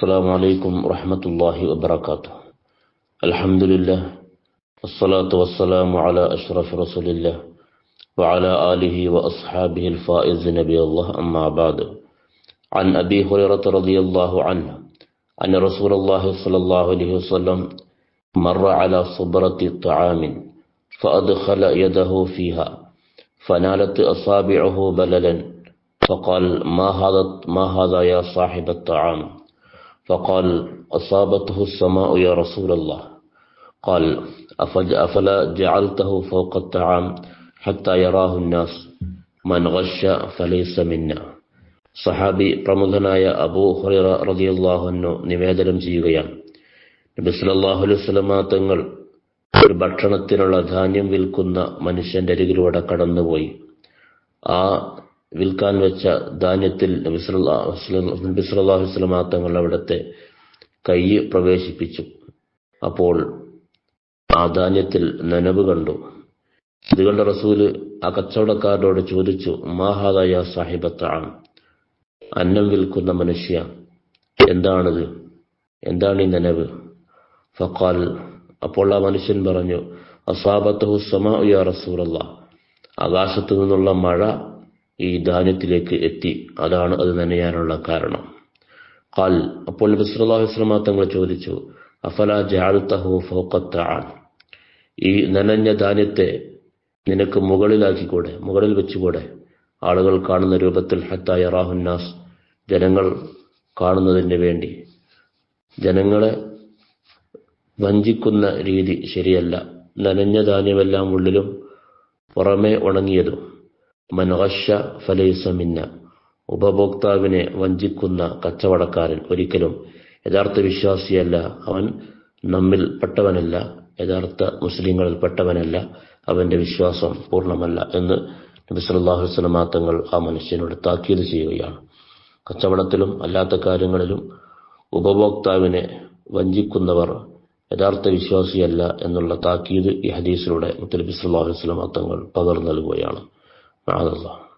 السلام عليكم ورحمة الله وبركاته. الحمد لله والصلاة والسلام على أشرف رسول الله وعلى آله وأصحابه الفائز نبي الله. أما بعد عن أبي هريرة رضي الله عنه أن رسول الله صلى الله عليه وسلم مر على صبرة طعام فأدخل يده فيها فنالت أصابعه بللا فقال ما هذا ما هذا يا صاحب الطعام؟ فقال أصابته السماء يا رسول الله قال أفج أفلا جعلته فوق الطعام حتى يراه الناس من غش فليس منا സഹാബി പ്രമുഖനായ അബൂ ഹുറൈറ റളിയല്ലാഹു അൻഹു നിവേദനം ചെയ്യുകയാണ് നബി സല്ലല്ലാഹു അലൈഹി വസല്ലമ തങ്ങൾ ഒരു ഭക്ഷണത്തിനുള്ള ധാന്യം വിൽക്കുന്ന മനുഷ്യന്റെ അരികിലൂടെ കടന്നുപോയി ആ വിൽക്കാൻ വെച്ച ധാന്യത്തിൽ നബി തങ്ങൾ അവിടുത്തെ കൈ പ്രവേശിപ്പിച്ചു. അപ്പോൾ ആ ധാന്യത്തിൽ നനവ് കണ്ടു. ഇത് കണ്ട റസൂൽ ആ കച്ചവടക്കാരനോട് ചോദിച്ചു മാഹാദയ സാഹിബത്താണ് അന്നം വിൽക്കുന്ന മനുഷ്യ എന്താണിത്? എന്താണ് ഈ നനവ്? ഫക്കാൽ അപ്പോൾ ആ മനുഷ്യൻ പറഞ്ഞു അസാബത്തഹു സമാ യാ റസൂലല്ല. ആകാശത്തു നിന്നുള്ള മഴ ഈ ദാനത്തിലേക്ക് എത്തി. അതാണ് അത് നനയാനുള്ള കാരണം. കാൽ അപ്പോൾ അലൈഹി തങ്ങൾ ചോദിച്ചു അഫല ജാൽത്തഹു ഫോക്കത്താൻ ഈ നനഞ്ഞ ധാന്യത്തെ നിനക്ക് മുകളിലാക്കിക്കൂടെ മുകളിൽ വെച്ചുകൂടെ? ആളുകൾ കാണുന്ന രൂപത്തിൽ ഹത്തായ റാഹുന്നാസ് ജനങ്ങൾ കാണുന്നതിന് വേണ്ടി. ജനങ്ങളെ വഞ്ചിക്കുന്ന രീതി ശരിയല്ല. നനഞ്ഞ ധാന്യമെല്ലാം ഉള്ളിലും പുറമേ ഉണങ്ങിയതും. മനഹഷ ഫലൈസമിന്ന ഉപഭോക്താവിനെ വഞ്ചിക്കുന്ന കച്ചവടക്കാരൻ ഒരിക്കലും യഥാർത്ഥ വിശ്വാസിയല്ല. അവൻ നമ്മിൽ പെട്ടവനല്ല. യഥാർത്ഥ മുസ്ലിങ്ങളിൽ പെട്ടവനല്ല. അവന്റെ വിശ്വാസം പൂർണമല്ല എന്ന് നബി സല്ലല്ലാഹു അലൈഹി വസല്ലം തങ്ങൾ ആ മനുഷ്യനോട് താക്കീത് ചെയ്യുകയാണ്. കച്ചവടത്തിലും അല്ലാത്ത കാര്യങ്ങളിലും ഉപഭോക്താവിനെ വഞ്ചിക്കുന്നവർ യഥാർത്ഥ വിശ്വാസിയല്ല എന്നുള്ള താക്കീത് ഈ ഹദീസിലൂടെ മുത്തലബി വസല്ലം തങ്ങൾ പകർന്നു നൽകുകയാണ്. على الله.